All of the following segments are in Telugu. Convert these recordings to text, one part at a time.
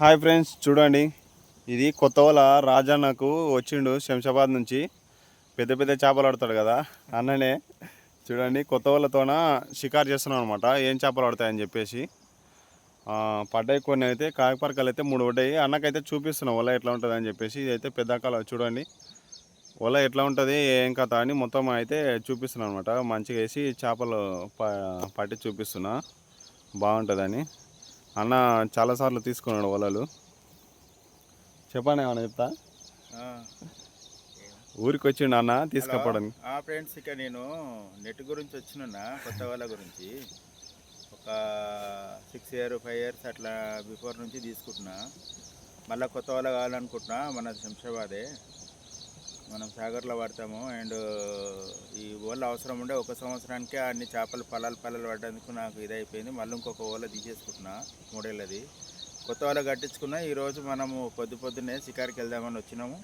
హాయ్ ఫ్రెండ్స్ చూడండి. ఇది కొత్త వాళ్ళ రాజన్నకు వచ్చిండు శంషాబాద్ నుంచి. పెద్ద పెద్ద చేపలు ఆడతాడు కదా అన్ననే. చూడండి కొత్త వాళ్ళతోన షికారు చేస్తున్నాం అనమాట ఏం చేపలు ఆడతాయని చెప్పేసి. పడ్డాయి కొన్ని అయితే కాయపరకలు అయితే మూడు పడ్డాయి. అన్నకైతే చూపిస్తున్నాం వల ఎట్లా ఉంటుంది అని చెప్పేసి. ఇది అయితే పెద్ద కాల చూడండి. వల ఎట్లా ఉంటుంది ఏం కథ అని మొత్తం అయితే చూపిస్తున్నాను అనమాట మంచిగా వేసి చేపలు ప- పట్టి చూపిస్తున్నా. బాగుంటుందని. అన్న చాలాసార్లు తీసుకున్నాడు వలలు. చెప్పండి ఏమన్నా చెప్తా? ఊరికి వచ్చిండు అన్న తీసుకపోవడానికి. ఆ ఫ్రెండ్స్ ఇక నేను నెట్ గురించి వచ్చిన కొత్త వాళ్ళ గురించి. ఒక సిక్స్ ఇయర్ ఫైవ్ ఇయర్స్ అట్లా బిఫోర్ నుంచి తీసుకుంటున్నా. మళ్ళీ కొత్త వాళ్ళ కావాలనుకుంటున్నా మన శంషాబాదే. మనం సాగర్లో వాడతాము అండ్ ఈ ఓళ్ళ అవసరం ఉండే ఒక సంవత్సరానికే అన్ని చేపలు పలాలు పలాలు పడ్డందుకు నాకు ఇదైపోయింది. మళ్ళీ ఇంకొక ఓళ్ళ తీసేసుకుంటున్నా మూడేళ్ళది. కొత్త వాళ్ళ కట్టించుకున్నా ఈరోజు మనము పొద్దు పొద్దున్నే షికార్కి వెళ్దామని వచ్చినాము.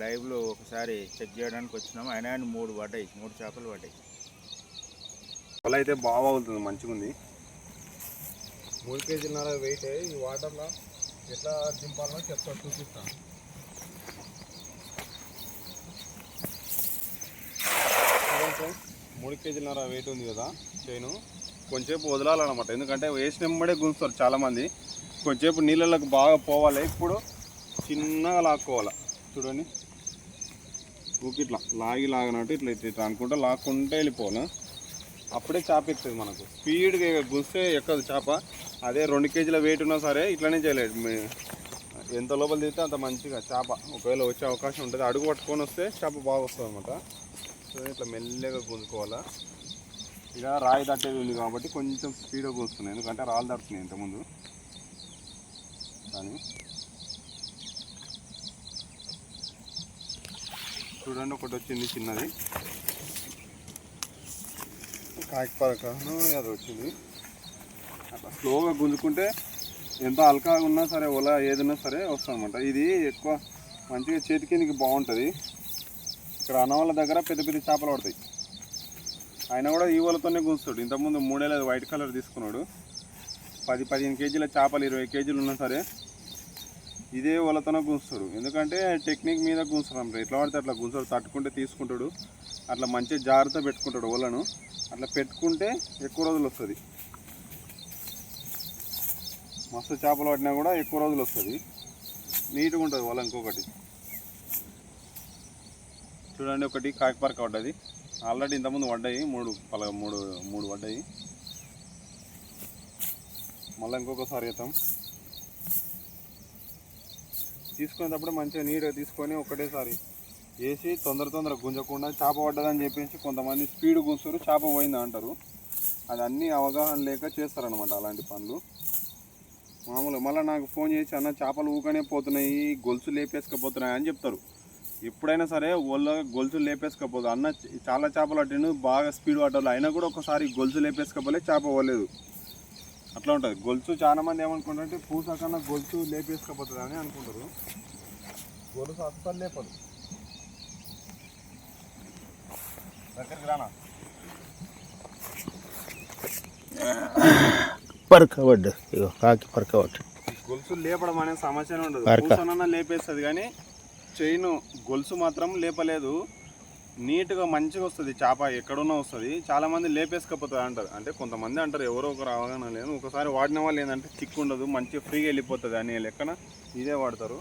లైవ్లో ఒకసారి చెక్ చేయడానికి వచ్చినాము. అయినా మూడు పడ్డాయి మూడు చేపలు పడ్డాయి. వల అయితే బాగా అవుతుంది మంచిగా ఉంది. మూడు కేజీన్నర వెయిట్ ఈ వాటర్లో ఎట్లా దింపాలో చెప్తా చూపిస్తాను చూడండి ఫ్రెండ్స్, మూడు కేజీలన్నర వెయిట్ ఉంది కదా చైను కొంచెంసేపు వదలాలన్నమాట. ఎందుకంటే వేసిన వెంబడే గుంజుతారు చాలామంది. కొంచెంసేపు నీళ్ళలోకి బాగా పోవాలి. ఇప్పుడు చిన్నగా లాక్కోవాలి. చూడండి. ఊకి ఇట్లా లాగి లాగినట్టు ఇట్లా ఇట్లా ఇట్లా అనుకుంటా లాక్కుంటే వెళ్ళిపోవాలి. అప్పుడే చేప ఎక్కుతుంది మనకు. స్పీడ్గా గుస్తే ఎక్కదు చేప. అదే రెండు కేజీల వెయిట్ ఉన్నా సరే ఇట్లనే చేయలేదు ఎంత లోపల దిగితే అంత మంచిగా చేప. ఒకవేళ వచ్చే అవకాశం ఉంటుంది. అడుగు పట్టుకొని వస్తే చేప బాగా వస్తుంది అనమాట సో ఇట్లా మెల్లగా గుంజుకోవాలా ఇక రాయి తట్టేది ఉంది కాబట్టి కొంచెం స్పీడ్గా గుంజుతున్నాయి ఎందుకంటే రాళ్ళు దాటుతున్నాయి ఇంతకుముందు. కానీ చూడండి ఒకటి వచ్చింది చిన్నది. కాయపరకను అది వచ్చింది. అట్లా స్లోగా గుంజుకుంటే ఎంత అల్కాగా ఉన్నా సరే ఒల ఏదైనా సరే వస్తుందన్నమాట. ఇది ఎక్కువ మంచిగా చేతికి కిందకి బాగుంటుంది. ఇక్కడ అనవల దగ్గర పెద్ద పెద్ద చేపలు పడతాయి. ఆయన కూడా ఈ వలతోనే గుంజుతాడు ఇంతకుముందు మూడేళ్ళ వైట్ కలర్ తీసుకున్నాడు. పది పదిహేను కేజీల చేపలు ఇరవై కేజీలు ఉన్నా సరే ఇదే వలతోనే గుంచుతాడు ఎందుకంటే టెక్నిక్ మీద గుంజుతాడు ఎట్లా పడితే అట్లా గుంజుతాడు తట్టుకుంటే తీసుకుంటాడు. అట్లా మంచిగా జాగ్రత్త పెట్టుకుంటాడు వలను అట్లా పెట్టుకుంటే ఎక్కువ రోజులు వస్తుంది. మస్తు చేపలు పట్టినా కూడా ఎక్కువ రోజులు వస్తుంది. నీట్గా ఉంటుంది వల ఇంకొకటి. చూడండి ఒకటి కాకిపార్క పడ్డది. ఆల్రెడీ ఇంతకుముందు పడ్డాయి మూడు పల మూడు మూడు పడ్డాయి. మళ్ళీ ఇంకొకసారి వేద్దాం తీసుకునేటప్పుడు మంచిగా నీట్గా తీసుకొని ఒకటేసారి వేసి తొందర తొందర గుంజకుండా చేప పడ్డదని చెప్పేసి కొంతమంది స్పీడ్ గుంజురు చేప పోయింది అంటారు. అది అన్నీ అవగాహన లేక చేస్తారనమాట అలాంటి పనులు. మామూలు మళ్ళీ నాకు ఫోన్ చేసి అన్న చేపలు ఊకనే పోతున్నాయి గొలుసు లేపేసుకపోతున్నాయి అని చెప్తారు. ఎప్పుడైనా సరే ఒళ్ళ గొలుసు లేపేసుకపోదు అన్న చాలా చేపలు పట్టిండు బాగా స్పీడ్ పట్టాలి అయినా కూడా ఒకసారి గొలుసు లేపేసుకపోలే చేప పోలేదు. అట్లా ఉంటుంది. గొలుసు చాలా మంది ఏమనుకుంటారంటే పూస కన్నా గొలుసు లేపేసుకపోతుంది అని అనుకుంటారు. గొలుసు అస్సలు లేపదు. దగ్గరికి రానా? పరకబడ్డ. ఇగో కాకి పరకబడ్డ. గొలుసు లేపడం అనే సమస్యనే ఉండదు. పూసనన్నా లేపేస్తుంది కానీ చైన్ గొలుసు మాత్రం లేపలేదు. నీట్గా మంచిగా వస్తుంది చేప ఎక్కడున్నా వస్తుంది. చాలామంది లేపేసుకపోతుంది అంటారు. అంటే కొంతమంది అంటారు ఎవరో ఒకరు అవగాహన లేదు ఒకసారి వాడిన వాళ్ళు ఏంటంటే చిక్కు ఉండదు మంచిగా ఫ్రీగా వెళ్ళిపోతుంది అనే లెక్కన ఇదే వాడతారు.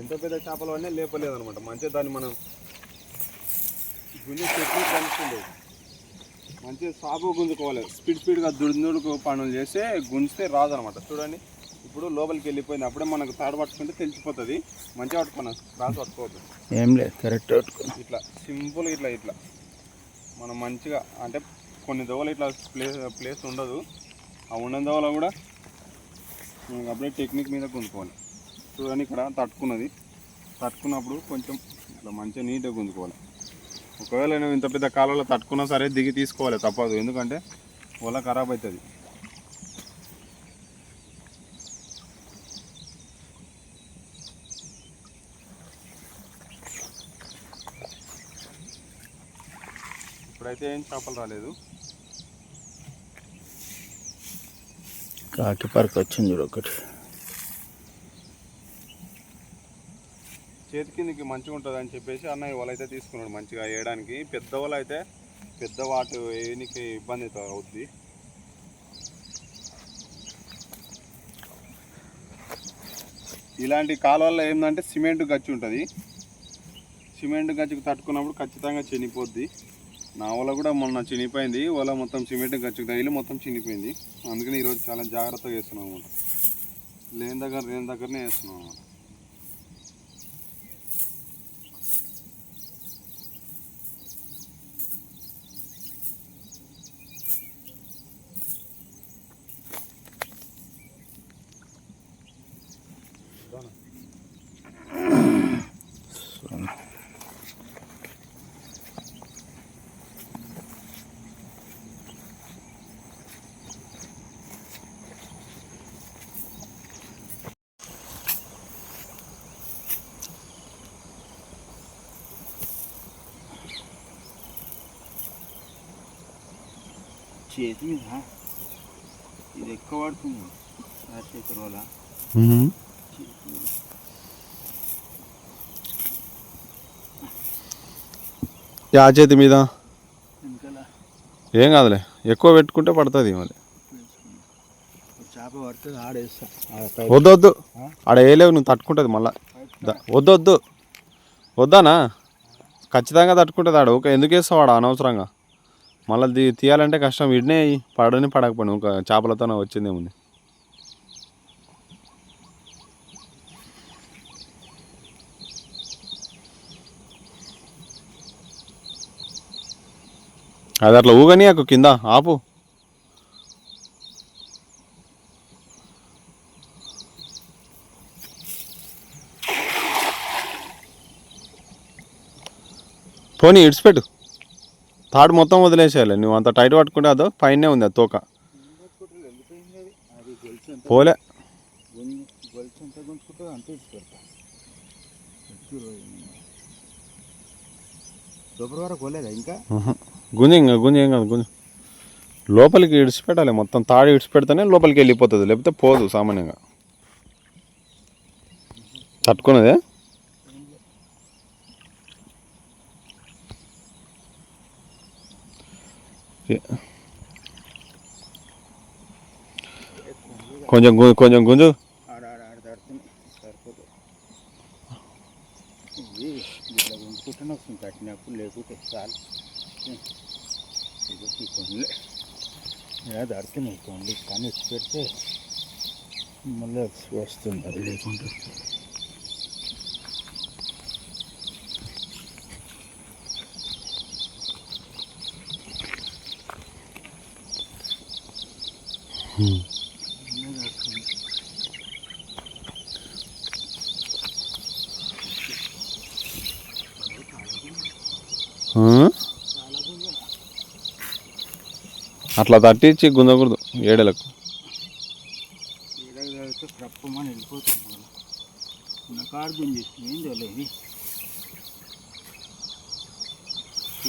ఎంత పెద్ద చేపలు అన్నీ లేపలేదు అనమాట మంచిగా దాన్ని మనం గుంజే చెట్లు కనుక్కుండేది మంచిగా సాపు గుంజుకోవాలి. స్పీడ్ స్పీడ్గా దుడిదుడుకు పనులు చేస్తే గుంజితే రాదనమాట చూడండి. ఇప్పుడు లోపలికి వెళ్ళిపోయింది అప్పుడే మనకు తాడు పట్టుకుంటే తెలిసిపోతుంది. మంచిగా పట్టుకున్నాం క్రాస్ పట్టుకోవద్దు. ఏం లేదు కరెక్ట్ పట్టుకున్నా ఇట్లా సింపుల్ ఇట్లా ఇట్లా. మనం మంచిగా అంటే కొన్ని దోవలు ఇట్లా ప్లేస్ ప్లేస్ ఉండదు. ఆ ఉన్న దోవలో కూడా మనకి అప్పుడే టెక్నిక్ మీద గుంజుకోవాలి. చూడండి ఇక్కడ తట్టుకున్నది. తట్టుకున్నప్పుడు కొంచెం ఇట్లా మంచిగా నీట్గా గుంజుకోవాలి. ఒకవేళ నువ్వు ఇంత పెద్ద కాలంలో తట్టుకున్నా సరే దిగి తీసుకోవాలి తప్పదు. ఎందుకంటే వల ఖరాబ్ అవుతుంది. అయితే ఏం చేపలు రాలేదు. కాకి పరక వచ్చింది చూడు ఒకటి. చేతి కిందకి మంచిగా ఉంటుంది అని చెప్పేసి అన్నయ్య వాళ్ళు అయితే తీసుకున్నాడు మంచిగా వేయడానికి. పెద్ద వాళ్ళు అయితే పెద్ద వాటి వేయనికి ఇబ్బంది అవుతుంది ఇలాంటి కాలువల్లో ఏంటంటే సిమెంట్ గచ్చి ఉంటుంది. సిమెంట్ గచ్చికి తట్టుకున్నప్పుడు ఖచ్చితంగా చనిపోద్ది. నా వల్ల కూడా మొన్న చినిపోయింది వల మొత్తం సిమెంట్ ఖర్చు తగిలి మొత్తం చినిపోయింది అందుకని ఈరోజు చాలా జాగ్రత్తగా వేస్తున్నాం అనమాట లేని దగ్గర లేని దగ్గరనే వేస్తున్నాం అనమాట చేతి మీద ఇది ఎక్కువ పడుతుంది. రాజశేఖర్ ఆ చేతి మీద. ఏం కాదులే ఎక్కువ పెట్టుకుంటే పడుతుంది మరి చేప పడుతుంది ఆడేస్తా వద్దు వద్దు ఆడ వేయలేవు నువ్వు తట్టుకుంటుంది మళ్ళా. ద- వద్దు వద్దు వద్దానా? ఖచ్చితంగా తట్టుకుంటుంది ఆడ. ఒక ఎందుకు వేస్తావు ఆడ అనవసరంగా? మళ్ళీ తీ తీయాలంటే కష్టం. వీడినే పడని పడకపోయి ఒక చేపలతోనే వచ్చిందేముంది అది అట్లా ఊగని కింద. ఆపు. పోనీ ఇడిచిపెట్టు. తాడు మొత్తం వదిలేసేయాలి. నువ్వు అంత టైట్ పట్టుకుంటే అదో పైనే ఉంది అది తోక. పోలే. గుంజి ఇంకా గుంజి ఏం కాదు గుంజి. లోపలికి ఇడిచిపెట్టాలి మొత్తం. తాడు ఇడిచిపెడితేనే లోపలికి వెళ్ళిపోతుంది. లేకపోతే పోదు సామాన్యంగా. తట్టుకున్నదే? కొంచెం గు కొంచెం గుంజు. ఆడ ఆడ ఆడ కట్టినప్పుడు లేకుంటే చాలు. ఈ కానీ వచ్చి పెడితే మళ్ళీ వస్తుంది. అది లేకుంటే. అట్లా తట్టించి గుందకూడదు ఏడలకు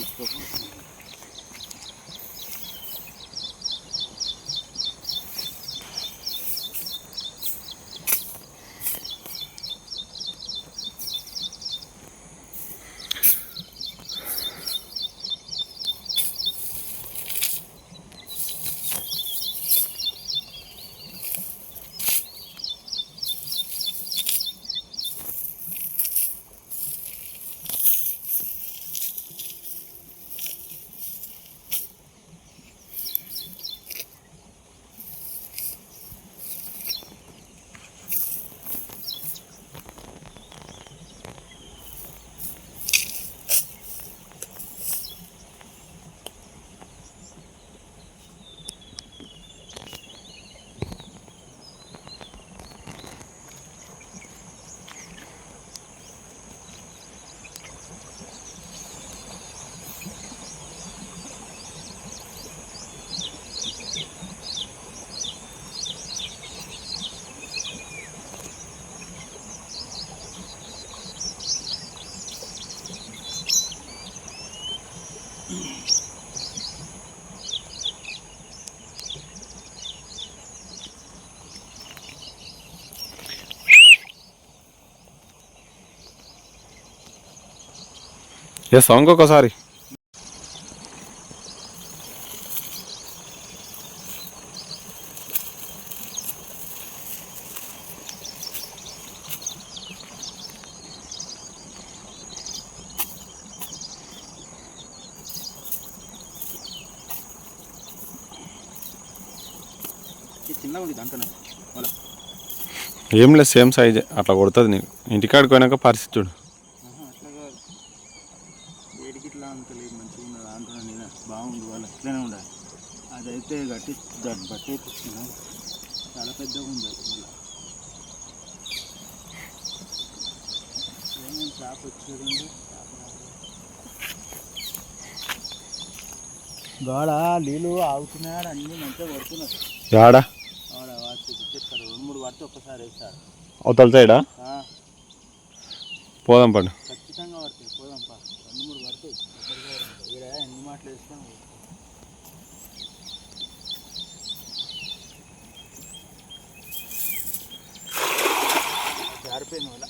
వెళ్ళిపోతుంది ఇంకొకసారి దాంట్లో మళ్ళీ ఏం లేదు సేమ్ సైజే అట్లా కొడుతుంది నీకు. ఇంటికాడికి పోయినాక పరిస్థితి చూడు అట్లా కాదు వేడికి ఇట్లా అంత లేదు మంచిగా ఉన్నది అంటున్నా నేను బాగుంది వాళ్ళు అట్లనే ఉండాలి. అదైతే గట్టి దాన్ని బట్టి తెచ్చిన చాలా పెద్దగా ఉంది అది ఏమేమి చేప వచ్చేదండి గాడ నీళ్ళు ఆగుతున్నాడు అన్నీ మంచిగా ఆడ వాటి చెప్తారు రెండు మూడు పడితే ఒక్కసారి వేస్తారు. అవతల సైడా? పోదాం పండు అట్లా వేసుకొని జారిపోయింది వాళ్ళ